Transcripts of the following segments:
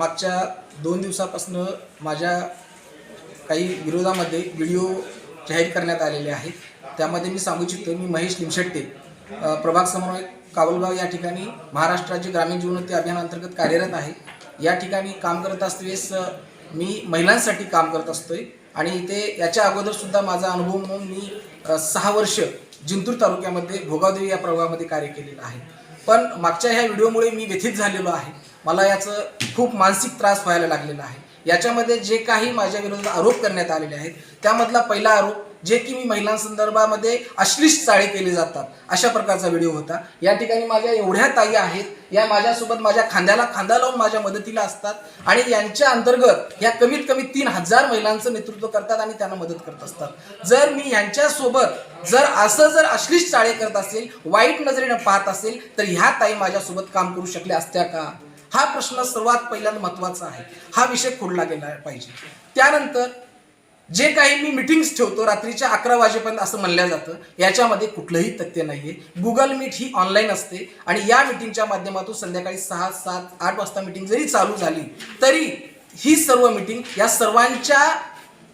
मागच्या दोन दिवसापासून माझ्या काही विरोधामध्ये व्हिडिओ जाहीर करण्यात आलेले आहेत. त्यामध्ये मी सांगू इच्छितो मी महेश लिमशेट्टे प्रभाग समन्वयक कावलगाव या ठिकाणी महाराष्ट्र राज्य ग्रामीण जीवनोत्ती अभियानांतर्गत कार्यरत आहे. या ठिकाणी काम करत असतेवेळेस मी महिलांसाठी काम करत असतोय आणि इथे याच्या अगोदरसुद्धा माझा अनुभव म्हणून मी सहा वर्ष जिंतूर तालुक्यामध्ये भोगावदेवी या प्रभागामध्ये कार्य केलेलं आहे. पण मागच्या ह्या व्हिडिओमुळे मी व्यथित झालेलो आहे. मला याचं खूप मानसिक त्रास व्हायला लागलेला आहे. याच्यामध्ये जे काही माझ्या विरोधात आरोप करण्यात आलेले आहेत त्यामधला पहिला आरोप जे की मी महिलांसंदर्भामध्ये अश्लीष चाळे केले जातात अशा प्रकारचा व्हिडिओ होता. या ठिकाणी माझ्या एवढ्या ताई आहेत या माझ्यासोबत माझ्या खांद्याला खांदा लावून माझ्या मदतीला असतात आणि यांच्या अंतर्गत या कमीत कमी तीन हजार महिलांचं नेतृत्व करतात आणि त्यांना मदत करत असतात. जर मी यांच्यासोबत जर असं जर अश्लीष चाळे करत असेल वाईट नजरेनं पाहत असेल तर ह्या ताई माझ्यासोबत काम करू शकल्या असत्या का? हा प्रश्न सर्वात पहिल्यांदा महत्त्वाचा आहे. हा विषय खोडला गेला पाहिजे. त्यानंतर जे काही मी मिटिंग्स ठेवतो रात्रीच्या अकरा वाजेपर्यंत असं म्हणलं जातं याच्यामध्ये कुठलंही तथ्य नाहीये. गुगल मीट ही ऑनलाईन असते आणि या मिटिंगच्या माध्यमातून संध्याकाळी सहा सात आठ वाजता मिटिंग जरी चालू झाली तरी ही सर्व मिटिंग या सर्वांच्या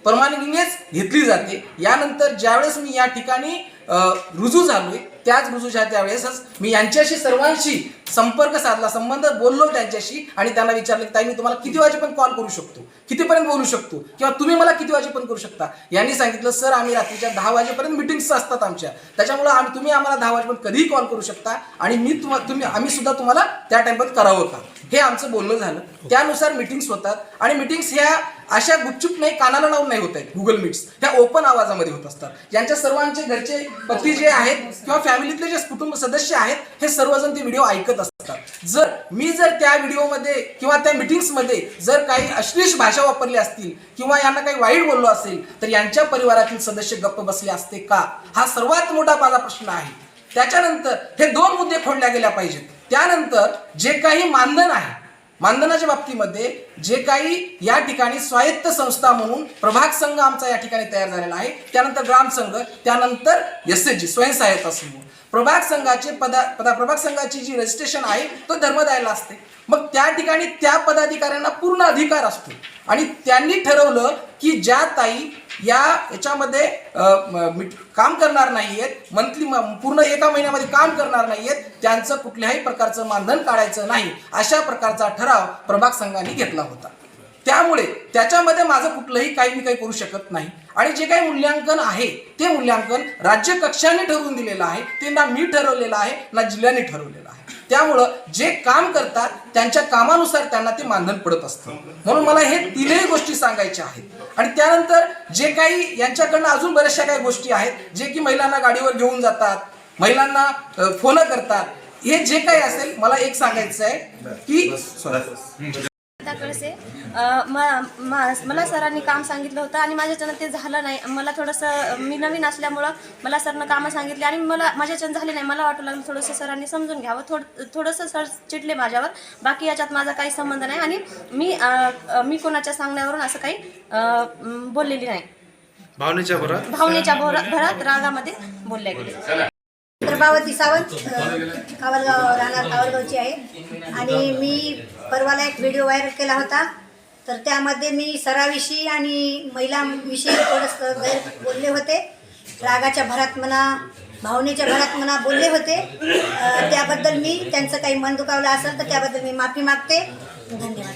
परवानगीनेच घेतली जाते. यानंतर ज्यावेळेस मी या ठिकाणी रुजू झालोय त्याच रुजूच्या त्यावेळेसच मी यांच्याशी सर्वांशी संपर्क साधला संबंध बोललो त्यांच्याशी आणि त्यांना विचारलं की ताई मी तुम्हाला किती वाजेपर्यंत कॉल करू शकतो? कितीपर्यंत बोलू शकतो? किंवा तुम्ही मला किती वाजेपर्यंत करू शकता? यांनी सांगितलं सर आम्ही रात्रीच्या दहा वाजेपर्यंत मिटिंग्स असतात आमच्या. त्याच्यामुळे आम्ही तुम्ही आम्हाला दहा वाजेपर्यंत कधीही कॉल करू शकता आणि मी तुम्हा तुम्ही आम्ही सुद्धा तुम्हाला त्या टाईमपर्यंत करावं का? हे आमचं बोलणं झालं. त्यानुसार मिटिंग्स होतात आणि मिटिंग्स ह्या अशा गुपचूप नाही कानाला लावून नाही होत आहेत. गुगल मीट्स ह्या ओपन आवाजामध्ये होत असतात. यांच्या सर्वांचे घरचे पती जे आहेत किंवा फॅमिलीतले जे कुटुंब सदस्य आहेत हे सर्वजण ते व्हिडिओ ऐकत असतात. जर मी जर त्या व्हिडिओमध्ये किंवा त्या मिटिंग्समध्ये जर काही अश्लीष भाषा वापरली असतील किंवा यांना काही वाईट बोललो असेल तर यांच्या परिवारातील सदस्य गप्प बसले असते का? हा सर्वात मोठा माझा प्रश्न आहे. त्याच्यानंतर हे दोन मुद्दे खोडल्या गेल्या पाहिजेत. त्यानंतर जे काही मानधन आहे मानधनाच्या बाबतीमध्ये जे काही या ठिकाणी स्वायत्त संस्था म्हणून प्रभाग संघ आमचा या ठिकाणी तयार झालेला आहे. त्यानंतर ग्राम संघ त्यानंतर एस एच जी स्वयंसहायता समूह. प्रभाग संघाचे पदा पदा प्रभाग संघाची जी रजिस्ट्रेशन आहे तो धर्मदायला असते. मग त्या ठिकाणी त्या पदाधिकाऱ्यांना पूर्ण अधिकार असतो. आणि त्यांनी ठरवलं की ज्या ताई या याच्यामध्ये काम करणार नाहीयेत. मंथली पूर्ण एका महिन्यामध्ये काम करणार नाहीयेत. त्यांचं कुठल्याही प्रकारचं मानधन काढायचं नाही. अशा प्रकारचा ठराव प्रभाग संघाने घेतला होता. त्यामुळे त्याच्यामध्ये माझं कुठलंही काही मी काही करू शकत नाही. आणि जे काही मूल्यांकन आहे ते मूल्यांकन राज्य कक्षाने ठरवून दिलेलं आहे. ते ना मी ठरवलेलं आहे ना जिल्ह्याने ठरवलेलं आहे. त्यामुळं जे काम करतात त्यांच्या कामानुसार त्यांना ते मानधन पडत असतं. म्हणून मला हे तीनही गोष्टी सांगायच्या आहेत. आणि त्यानंतर जे काही यांच्याकडनं अजून बऱ्याचशा काही गोष्टी आहेत जे की महिलांना गाडीवर घेऊन जातात महिलांना फोन करतात. हे जे काही असेल मला एक सांगायचं आहे की म- मला सरांनी काम सांगितलं होतं आणि माझ्याच्यानं ते झालं नाही. मला थोडंसं मी नवीन असल्यामुळं मला सरनं कामं सांगितली आणि मला माझ्याच्यानं झाले नाही. मला वाटू लागलं थोडंसं सरांनी समजून घ्यावं. थोडं थोडंसं सर चिडले माझ्यावर. बाकी याच्यात माझा काही संबंध नाही आणि मी मी कोणाच्या सांगण्यावरून असं काही बोललेली नाही. भावनेच्या भरात भावनेच्या भोरा- भरात रागामध्ये बोलल्या गेले प्रभावती सावंत कावलगाव राहणार कावलगावची आहे. आणि मी परवाला एक व्हिडिओ व्हायरल केला होता. तर त्यामध्ये मी सराविषयी आणि महिलांविषयी थोडंसं गैर बोलले होते. रागाच्या भरात म्हणा भावनेच्या भरात म्हणा बोलले होते. त्याबद्दल मी त्यांचं काही मन दुखावलं असेल तर त्याबद्दल मी माफी मागते. धन्यवाद.